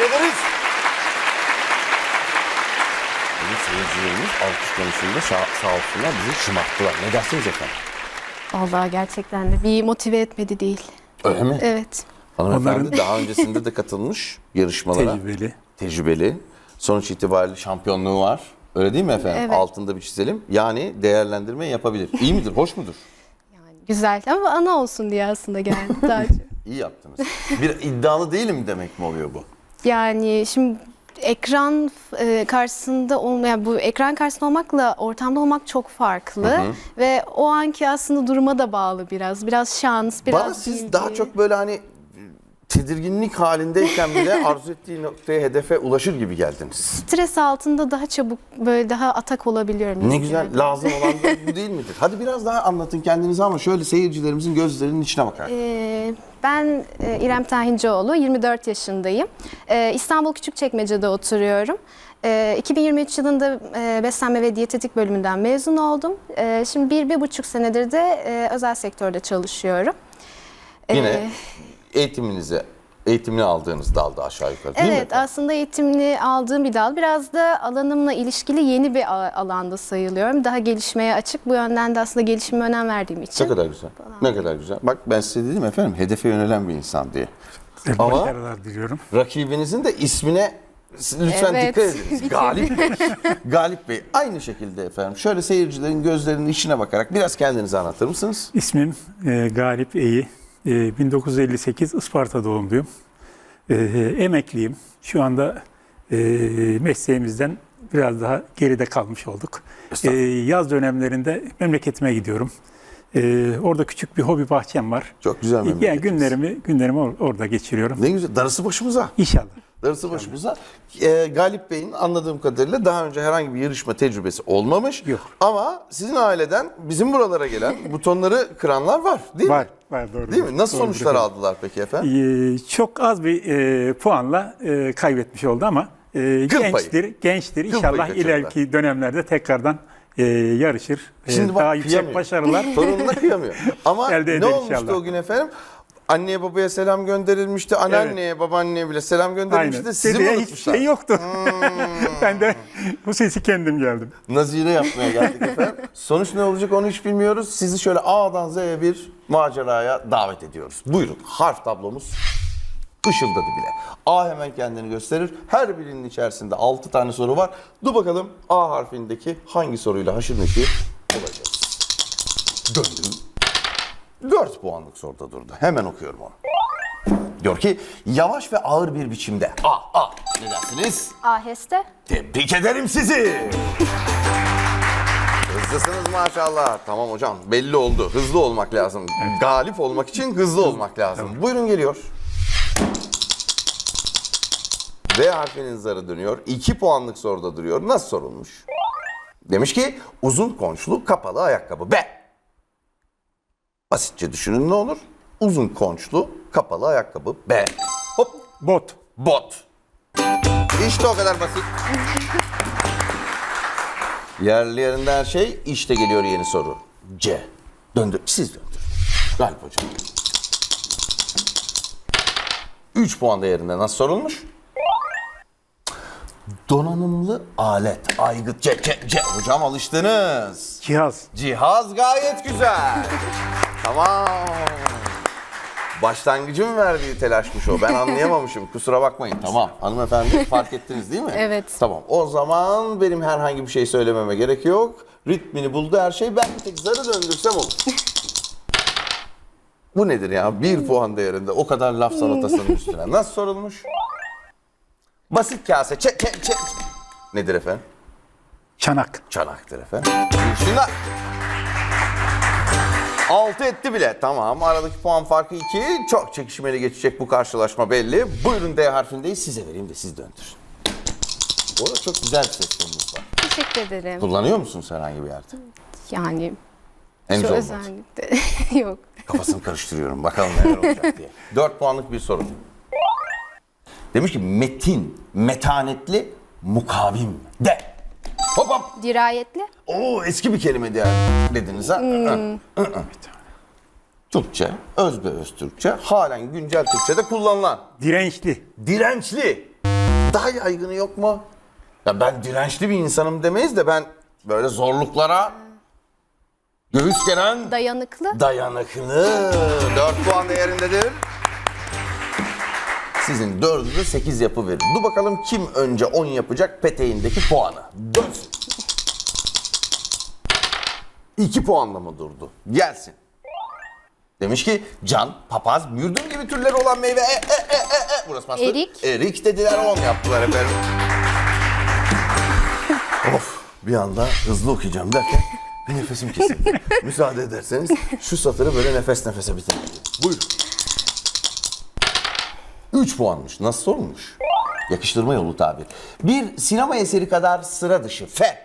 Teşekkür ederiz. Bugün seyircilerimiz alkış konusunda şa- sağ olsunlar bizi şımarttılar. Ne dersiniz efendim? Vallahi gerçekten de bir motive etmedi değil. Öyle mi? Evet. Hanımefendi Onların- daha öncesinde de katılmış yarışmalara. Tecrübeli. Tecrübeli. Sonuç itibariyle şampiyonluğu var. Öyle değil mi efendim? Evet. Altında bir çizelim. Yani değerlendirme yapabilir. İyi midir? Hoş mudur? Yani güzel ama ana olsun diye aslında geldi daha çok. İyi yaptınız. Bir iddialı değilim demek mi oluyor bu? Yani şimdi ekran e, karşısında olmayan bu ekran karşısında olmakla ortamda olmak çok farklı. Ve o anki aslında duruma da bağlı biraz. Biraz şans, biraz Bana siz daha çok böyle hani tedirginlik halindeyken bile arzu ettiği noktaya, hedefe ulaşır gibi geldiniz. stres altında daha çabuk böyle daha atak olabiliyorum. Ne güzel lazım olan da bu değil midir? Hadi biraz daha anlatın kendinizi ama şöyle seyircilerimizin gözlerinin içine bakarak. Ee, ben e, İrem Tahincioğlu, 24 yaşındayım. Ee, İstanbul Küçükçekmece'de oturuyorum. Ee, 2023 yılında e, beslenme ve diyetetik bölümünden mezun oldum. Ee, şimdi bir, bir buçuk senedir de e, özel sektörde çalışıyorum. Ee, Yine eğitiminize, eğitimini aldığınız dalda aşağı yukarı değil mi? Evet aslında eğitimini aldığım bir dal. Biraz da alanımla ilişkili yeni bir alanda sayılıyorum. Daha gelişmeye açık. Bu yönden de aslında gelişime önem verdiğim için. Ne kadar güzel. Ne kadar güzel. Bak ben size dedim efendim hedefe yönelen bir insan diye. Ama- diliyorum. Rakibinizin de ismine lütfen Evet. dikkat ediniz. Galip Bey. Galip Bey. Aynı şekilde efendim. Şöyle seyircilerin gözlerinin içine bakarak biraz kendinizi anlatır mısınız? İsmim e, Galip Eyi. E, 1958 Isparta doğumluyum. E, emekliyim. Şu anda e, mesleğimizden biraz daha geride kalmış olduk. E, yaz dönemlerinde memleketime gidiyorum. E, orada küçük bir hobi bahçem var. Çok güzel Yani memleketiniz. günlerimi günlerimi or- orada geçiriyorum. Ne güzel. Darısı başımıza. İnşallah. Darısı başımıza. Ee, Galip Bey'in anladığım kadarıyla daha önce herhangi bir yarışma tecrübesi olmamış. Yok. Ama sizin aileden bizim buralara gelen butonları kıranlar var değil mi? var doğru. Değil mi? Nasıl Doğrudur sonuçlar efendim. aldılar peki efendim? Ee, çok az bir e, puanla e, kaybetmiş oldu ama e, Kıl payı. gençtir, gençtir. Kıl İnşallah ileriki dönemlerde tekrardan e, yarışır. E, Şimdi bak daha yüksek kıyamıyor. başarılar. Torununa kıyamıyor. Ama Elde ne olmuştu inşallah. o gün efendim? Anneye babaya selam gönderilmişti. Anneanneye babaanneye bile selam gönderilmişti. Aynen. Sizi mi Dedeye hiçbir unutmuşlar? Hmm. şey yoktu. ben de bu sesi kendim geldim. Nazire yapmaya geldik efendim. Sonuç ne olacak onu hiç bilmiyoruz. Sizi şöyle A'dan Z'ye bir maceraya davet ediyoruz. Buyurun harf tablomuz ışıldadı bile. A hemen kendini gösterir. Her birinin içerisinde 6 tane soru var. Dur bakalım A harfindeki hangi soruyla haşır neşir olacağız. Döndüm. 4 puanlık soruda durdu. Hemen okuyorum onu. Diyor ki yavaş ve ağır bir biçimde. A, A. Ne dersiniz? Aheste. Tebrik ederim sizi. Hızlısınız maşallah. Tamam hocam belli oldu. Hızlı olmak lazım. Galip olmak için hızlı olmak lazım. Buyurun geliyor. V harfinin zarı dönüyor. 2 puanlık soruda duruyor. Nasıl sorulmuş? Demiş ki uzun konçlu kapalı ayakkabı. B. Basitçe düşünün ne olur? Uzun konçlu kapalı ayakkabı. B. Hop Bot. Bot. İşte o kadar basit. Yerli yerinde her şey. İşte geliyor yeni soru. C. Döndür. Siz döndürün. Galip hocam. 3 puan değerinde nasıl sorulmuş? Donanımlı alet. Aygıt. C, C, C. Hocam alıştınız. Cihaz. Cihaz gayet güzel. tamam. Başlangıcın verdiği telaşmış o. Ben anlayamamışım. Kusura bakmayın. Tamam. Hanımefendi fark ettiniz değil mi? Evet. Tamam. O zaman benim herhangi bir şey söylememe gerek yok. Ritmini buldu her şey. Ben bir tek zarı döndürsem olur. Bu nedir ya? Bir puan değerinde o kadar laf salatasının üstüne. Nasıl sorulmuş? Basit kase. Çek, çek, çek. Nedir efendim? Çanak. Çanaktır efendim. Şunlar. 6 etti bile. Tamam aradaki puan farkı 2. Çok çekişmeli geçecek bu karşılaşma belli. Buyurun D harfindeyiz. Size vereyim de siz döndürün. Bu arada çok güzel bir ses tonunuz var. Teşekkür ederim. Kullanıyor musunuz herhangi bir yerde? Yani Henüz şu olmadı. özellikle yok. Kafasını karıştırıyorum. Bakalım neler olacak diye. 4 puanlık bir soru. Demiş ki metin, metanetli, mukavim de. Hop hop. Dirayetli. Oo eski bir kelime diye dediniz ha. Hı. Türkçe, özbe öz Türkçe, halen güncel Türkçe'de kullanılan Dirençli. dirençli. Daha yaygını yok mu? Ya ben dirençli bir insanım demeyiz de ben böyle zorluklara göğüs geren Dayanıklı. dayanıklı. 4 puan değerindedir. Sizin 4'ü 8 yapı verir. Dur bakalım kim önce 10 yapacak peteğindeki puanı. Dönsün. 2 puanla mı durdu? Gelsin. Demiş ki can, papaz, mürdüm gibi türleri olan meyve. E, e, e, e, e. Burası bastı. Erik. Erik dediler 10 yaptılar efendim. of bir anda hızlı okuyacağım derken bir nefesim kesildi. Müsaade ederseniz şu satırı böyle nefes nefese bitireyim. Buyurun. 3 puanmış. Nasıl sorulmuş? Yakıştırma yolu tabir. Bir sinema eseri kadar sıra dışı fe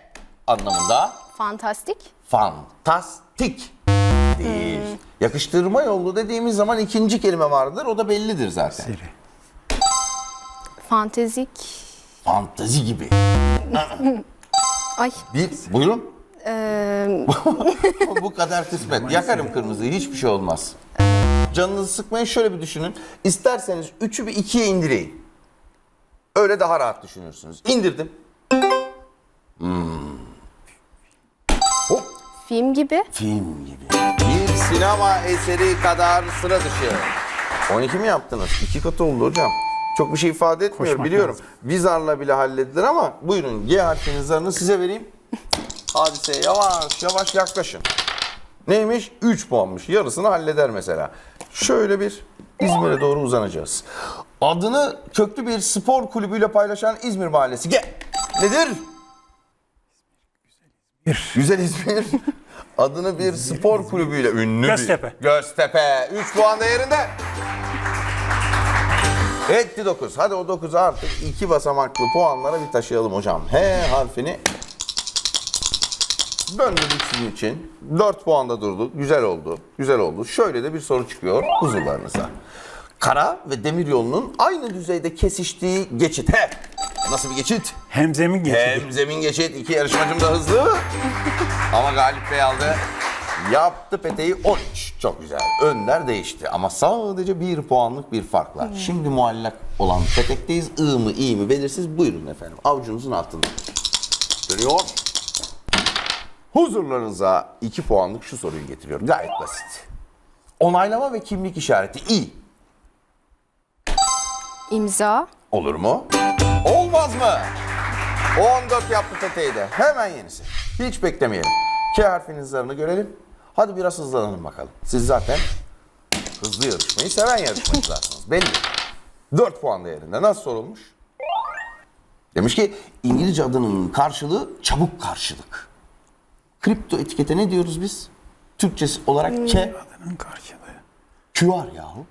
anlamında Fantastik. fantastik değil. Yakıştırma yolu dediğimiz zaman ikinci kelime vardır. O da bellidir zaten. Seri. Fantezik. Fantazi gibi. Ay. Bir, buyurun. Ee, Bu kadar kısmet. Yakarım kırmızıyı hiçbir şey olmaz. Canınızı sıkmayın şöyle bir düşünün. İsterseniz 3'ü bir 2'ye indireyim. Öyle daha rahat düşünürsünüz. İndirdim. Hmm. Hop. film gibi. Film gibi. Bir sinema eseri kadar sıra dışı. 12 mi yaptınız? İki katı oldu hocam. Çok bir şey ifade etmiyor Koşmak biliyorum. lazım. Bir zarla bile halledilir ama buyurun G harfinin zarını size vereyim. Hadiseye yavaş yavaş yaklaşın. Neymiş? 3 puanmış. Yarısını halleder mesela. Şöyle bir İzmir'e doğru uzanacağız. Adını köklü bir spor kulübüyle paylaşan İzmir Mahallesi. Gel. Nedir? Bir. Güzel İzmir. Adını bir spor kulübüyle ünlü Göztepe. bir. Göztepe. 3 puan değerinde. Etti 9. Hadi o 9'u artık iki basamaklı puanlara bir taşıyalım hocam. H harfini döndürdük sizin için. 4 puanda durdu. Güzel oldu. Güzel oldu. Şöyle de bir soru çıkıyor huzurlarınıza. Kara ve demir yolunun aynı düzeyde kesiştiği geçit. He. Nasıl bir geçit? Hemzemin geçidi. Hem zemin geçit. iki yarışmacım da hızlı. Ama Galip Bey aldı. Yaptı peteği 13. Çok güzel. Önler değişti ama sadece bir puanlık bir farkla. Şimdi muallak olan petekteyiz. I mı iyi mi belirsiz. Buyurun efendim. Avucunuzun altında. Dönüyor. Huzurlarınıza 2 puanlık şu soruyu getiriyor. Gayet basit. Onaylama ve kimlik işareti i. imza. Olur mu? Olmaz mı? 14 yaptı peteği de. Hemen yenisi. Hiç beklemeyelim. K harfinin zarını görelim. Hadi biraz hızlanalım bakalım. Siz zaten hızlı yarışmayı seven yarışmacılarsınız. Belli. 4 puan değerinde. Nasıl sorulmuş? Demiş ki İngilizce adının karşılığı çabuk karşılık. Kripto etikete ne diyoruz biz? Türkçesi olarak K, Adının karşılığı. QR yahu.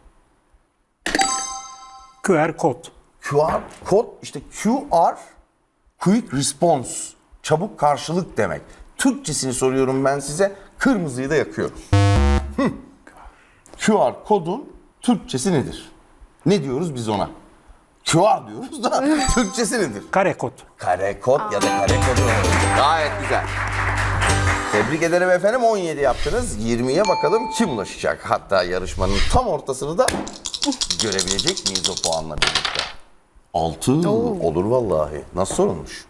QR kod. QR kod işte QR Quick Response çabuk karşılık demek. Türkçesini soruyorum ben size. Kırmızıyı da yakıyorum. Hı. QR kodun Türkçesi nedir? Ne diyoruz biz ona? QR diyoruz da Türkçesi nedir? Kare kod. Kare kod ya da kare kodu. Gayet güzel. Tebrik ederim efendim 17 yaptınız. 20'ye bakalım kim ulaşacak? Hatta yarışmanın tam ortasını da görebilecek miyiz o puanla birlikte? 6 olur vallahi. Nasıl sorulmuş?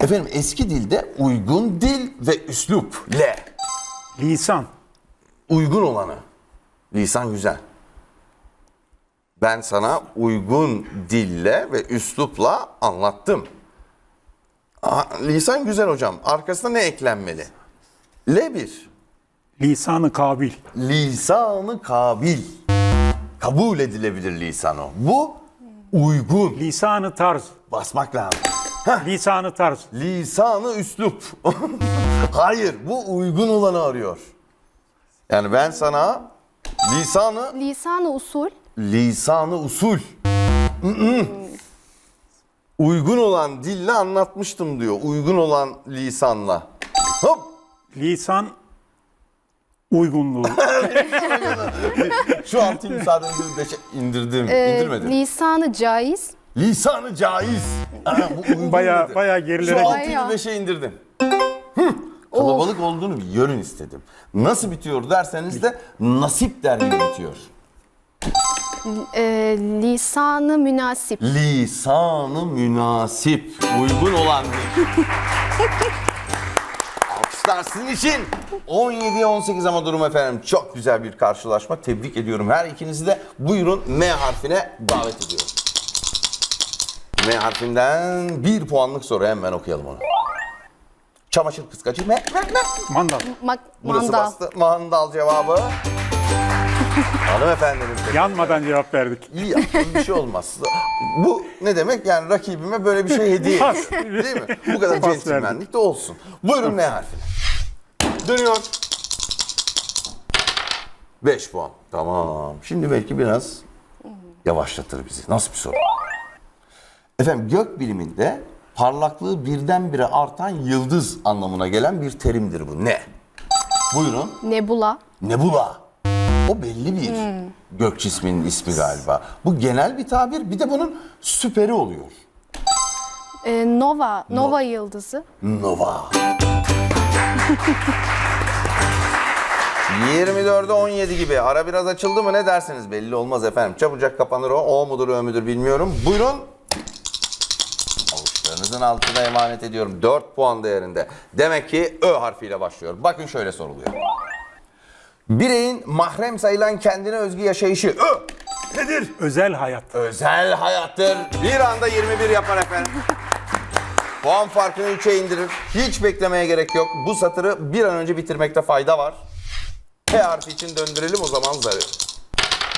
Efendim eski dilde uygun dil ve üslup le. Lisan. Uygun olanı. Lisan güzel. Ben sana uygun dille ve üslupla anlattım. Lisan güzel hocam. Arkasına ne eklenmeli? L1. Lisanı kabil. Lisanı kabil. Kabul edilebilir lisan o. Bu uygun. Lisanı tarz. Basmak lazım. Lisanı tarz. Lisanı üslup. Hayır, bu uygun olanı arıyor. Yani ben sana lisanı Lisanı usul. lisanı usul. Uygun olan dille anlatmıştım diyor. Uygun olan lisanla. Hop. Lisan uygunluğu. Şu altı müsaadenizle beşe indirdim. Ee, İndirmedim. lisanı caiz. Lisanı caiz. Aa, bu uygun Baya dedi. baya Şu gerilere altıyı Bayağı. beşe indirdim. Hı. Kalabalık olduğunu bir görün istedim. Nasıl bitiyor derseniz de nasip der gibi bitiyor. E, lisanı münasip. Lisanı münasip, uygun olan bir. Alkışlar sizin için. 17'ye 18 ama durum efendim. Çok güzel bir karşılaşma. Tebrik ediyorum her ikinizi de. Buyurun M harfine davet ediyorum. M harfinden bir puanlık soru hemen okuyalım onu. Çamaşır kıskacı M, M, M. Mandal. Mak- Burası mandal. bastı. Mandal cevabı. Hanımefendinin Yanmadan cevap verdik. İyi yaptın bir şey olmaz. Bu ne demek? Yani rakibime böyle bir şey hediye Pas. ediyorum. Değil mi? Bu kadar Pas centilmenlik de olsun. Buyurun ne harfine? Dönüyor. 5 puan. Tamam. Şimdi belki biraz yavaşlatır bizi. Nasıl bir soru? Efendim gök biliminde parlaklığı birdenbire artan yıldız anlamına gelen bir terimdir bu. Ne? Buyurun. Nebula. Nebula. O belli bir gök cisminin ismi galiba. Bu genel bir tabir. Bir de bunun süperi oluyor. E, nova. Nova yıldızı. Nova. 24'e 17 gibi. Ara biraz açıldı mı ne dersiniz? Belli olmaz efendim. Çabucak kapanır o. O mudur ö müdür bilmiyorum. Buyurun. Avuçlarınızın altına emanet ediyorum. 4 puan değerinde. Demek ki Ö harfiyle başlıyor. Bakın şöyle soruluyor. Bireyin mahrem sayılan kendine özgü yaşayışı Ö nedir? Özel hayat. Özel hayattır. Bir anda 21 yapar efendim. Puan farkını 3'e indirir. Hiç beklemeye gerek yok. Bu satırı bir an önce bitirmekte fayda var. P harfi için döndürelim o zaman zarı.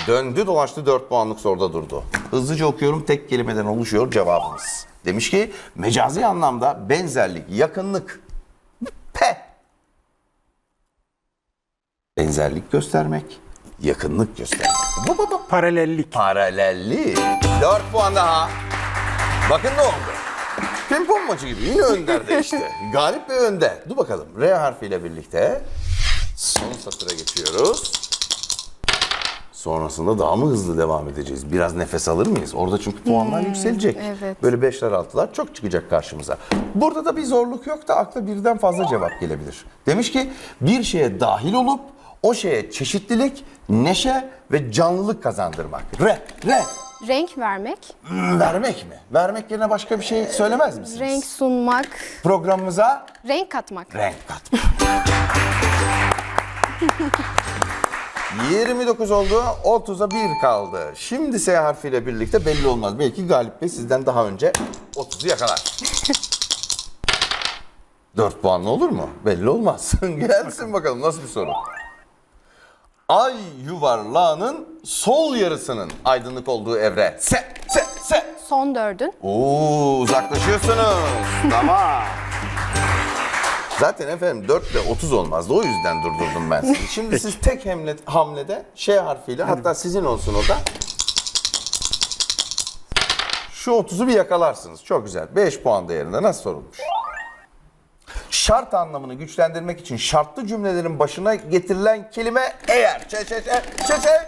Döndü dolaştı 4 puanlık soruda durdu. Hızlıca okuyorum tek kelimeden oluşuyor cevabımız. Demiş ki mecazi anlamda benzerlik, yakınlık. P. Benzerlik göstermek, yakınlık göstermek. Bu, bu, bu. Paralellik. Paralelli. 4 puan daha. Bakın ne oldu? Pimpon maçı gibi yine Önder değişti. Galip ve önde. Dur bakalım. R harfiyle birlikte son satıra geçiyoruz. Sonrasında daha mı hızlı devam edeceğiz? Biraz nefes alır mıyız? Orada çünkü puanlar yükselecek. evet. Böyle beşler altılar çok çıkacak karşımıza. Burada da bir zorluk yok da akla birden fazla cevap gelebilir. Demiş ki bir şeye dahil olup o şeye çeşitlilik, neşe ve canlılık kazandırmak. Re, re. Renk vermek. Hmm, Vermek mi? Vermek yerine başka bir şey söylemez misiniz? Renk sunmak. Programımıza Renk katmak. renk katmak. 29 oldu, 30'a 1 kaldı. Şimdi S harfiyle birlikte belli olmaz. Belki Galip Bey sizden daha önce 30'u yakalar. 4 puanlı olur mu? Belli olmaz. Gelsin bakalım nasıl bir soru. Ay yuvarlağının sol yarısının aydınlık olduğu evre. Se, se, se. Son dördün. Oo uzaklaşıyorsunuz. tamam. Zaten efendim 4 ile 30 olmazdı. O yüzden durdurdum ben sizi. Şimdi siz tek hamle, hamlede Ş harfiyle hatta sizin olsun o da. Şu 30'u bir yakalarsınız. Çok güzel. 5 puan değerinde nasıl sorulmuş? Şart anlamını güçlendirmek için şartlı cümlelerin başına getirilen kelime eğer. Çe çe çe çe çe.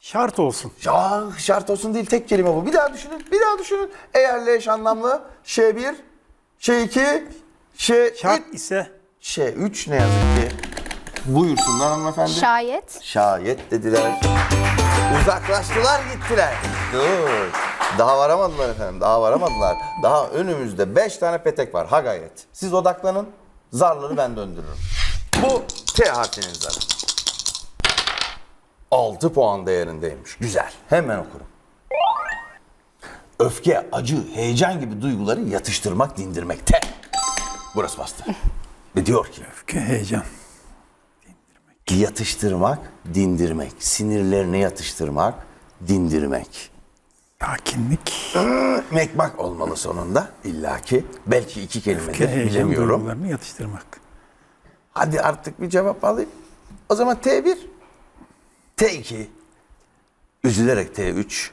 Şart olsun. Ya şart olsun değil tek kelime bu. Bir daha düşünün, bir daha düşünün. Eğer leş anlamlı Ş1, Ş2, Ş3, Şart ise Ş3 ne yazık ki. Buyursunlar hanımefendi. Şayet. Şayet dediler. Uzaklaştılar gittiler. Dur. Daha varamadılar efendim. Daha varamadılar. Daha önümüzde 5 tane petek var. Ha gayet. Siz odaklanın. Zarları ben döndürürüm. Bu T harfinin zarı. 6 puan değerindeymiş. Güzel. Hemen okurum. Öfke, acı, heyecan gibi duyguları yatıştırmak, dindirmek. T. Burası bastı. Ve diyor ki öfke, heyecan. yatıştırmak, dindirmek. Sinirlerini yatıştırmak, dindirmek. Sakinlik. Mekmak olmalı sonunda illaki. Belki iki kelime Öfke, de heyecan bilemiyorum. duygularını yatıştırmak. Hadi artık bir cevap alayım. O zaman T1, T2, üzülerek T3.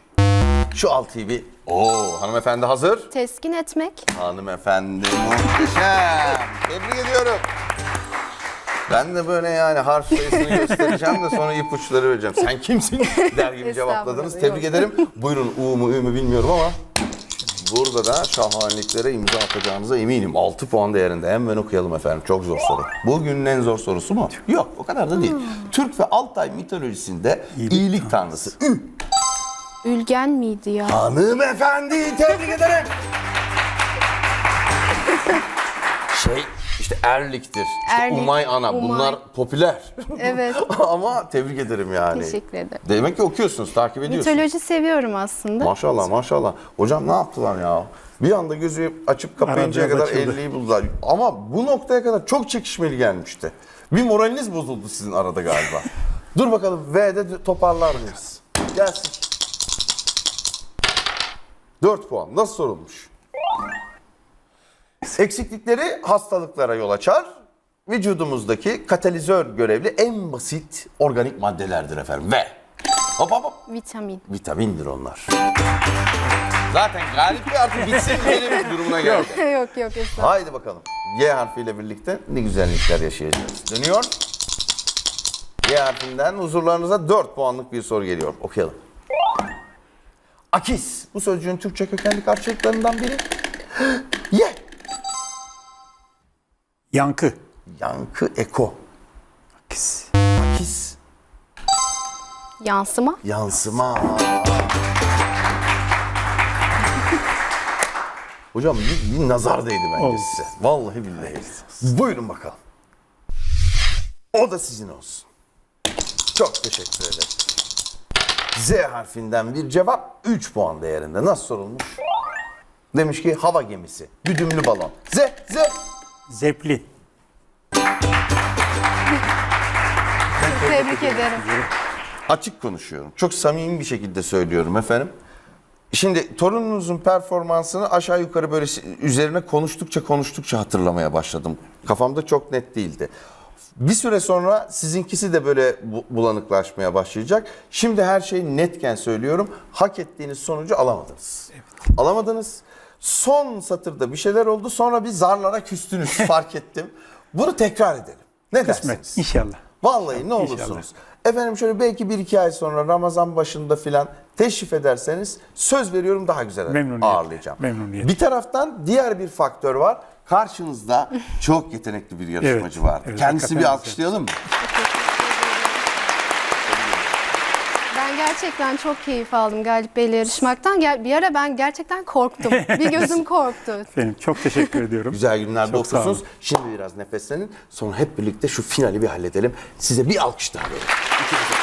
Şu 6'yı bir... Oo hanımefendi hazır. Teskin etmek. Hanımefendi muhteşem. Tebrik ediyorum. Ben de böyle yani harf sayısını göstereceğim de sonra ipuçları vereceğim. Sen kimsin der gibi cevapladınız. Tebrik ederim. Buyurun U mu Ü mü bilmiyorum ama burada da şahaneliklere imza atacağınıza eminim. 6 puan değerinde. Hemen okuyalım efendim. Çok zor soru. Bugünün en zor sorusu mu? Yok o kadar da değil. Türk ve Altay mitolojisinde iyilik, tanrısı Ü. Ülgen miydi ya? Hanımefendi tebrik ederim. Şey işte Erlik'tir. İşte Erlik, Umay Ana Umay. bunlar popüler. Evet. Ama tebrik ederim yani. Teşekkür ederim. Demek ki okuyorsunuz, takip ediyorsunuz. Mitoloji seviyorum aslında. Maşallah maşallah. Hocam ne yaptılar ya? Bir anda gözü açıp kapayıncaya kadar açıldı. 50'yi buldular. Ama bu noktaya kadar çok çekişmeli gelmişti. Bir moraliniz bozuldu sizin arada galiba. Dur bakalım V'de toparlar mıyız? Gelsin. 4 puan. Nasıl sorulmuş? Eksiklikleri hastalıklara yol açar. Vücudumuzdaki katalizör görevli en basit organik maddelerdir efendim. Ve hop hop hop Vitamin. vitamindir onlar. Zaten galip bir artık bitsin diyelim durumuna geldi. yok yok estağfurullah. Haydi bakalım. Y harfiyle birlikte ne güzellikler yaşayacağız. Dönüyor. Y harfinden huzurlarınıza 4 puanlık bir soru geliyor. Okuyalım. Akis. Bu sözcüğün Türkçe kökenli karşılıklarından biri. Yankı. Yankı eko. Akis. Akis. Yansıma. Yansıma. Hocam bir, bir nazar değdi bence Oldu. size. Vallahi billahi. Buyurun bakalım. O da sizin olsun. Çok teşekkür ederim. Z harfinden bir cevap 3 puan değerinde. Nasıl sorulmuş? Demiş ki hava gemisi, güdümlü balon. Z, Z. Zeplin. Tebrik ederim. Açık konuşuyorum. Çok samimi bir şekilde söylüyorum efendim. Şimdi torununuzun performansını aşağı yukarı böyle üzerine konuştukça konuştukça hatırlamaya başladım. Kafamda çok net değildi. Bir süre sonra sizinkisi de böyle bu- bulanıklaşmaya başlayacak. Şimdi her şey netken söylüyorum. Hak ettiğiniz sonucu alamadınız. Alamadınız. Son satırda bir şeyler oldu. Sonra bir zarlara küstünüz fark ettim. Bunu tekrar edelim. Ne Kısmet. dersiniz? İnşallah. Vallahi ne İnşallah. olursunuz. Efendim şöyle belki bir iki ay sonra Ramazan başında filan teşrif ederseniz söz veriyorum daha güzel Memnuniyetle, ağırlayacağım. memnuniyetle. Bir taraftan diğer bir faktör var. Karşınızda çok yetenekli bir yarışmacı Evet, var. evet, Kendisi bir alkışlayalım mı? Ben gerçekten çok keyif aldım Galip Bey'le yarışmaktan. Gel- Bir ara ben gerçekten korktum. Bir gözüm korktu. Efendim çok teşekkür ediyorum. Güzel günlerde Çok sağ olun. okursunuz. Şimdi biraz nefeslenin. Sonra hep birlikte şu finali bir halledelim. Size bir alkış daha verelim. İkinize.